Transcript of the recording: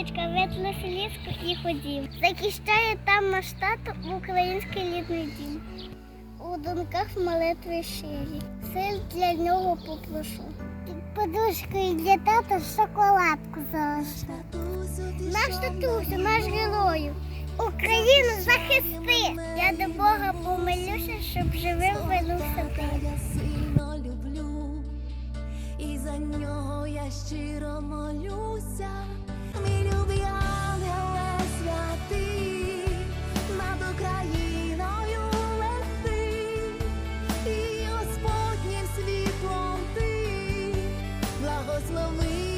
сорочка, ветла селіску і ходів. Захищає там наш тато український рідний дім. У думках молитви щирі, сил для нього попрошу. Під подушкою для тата шоколадку залишу. Наш татусю, наш герою, Україну захисти. Я до Бога помилюся, щоб живим вернувся щиро молюся, мій любий ангеле над Україною лети, і Господнім світлом ти. Благослови.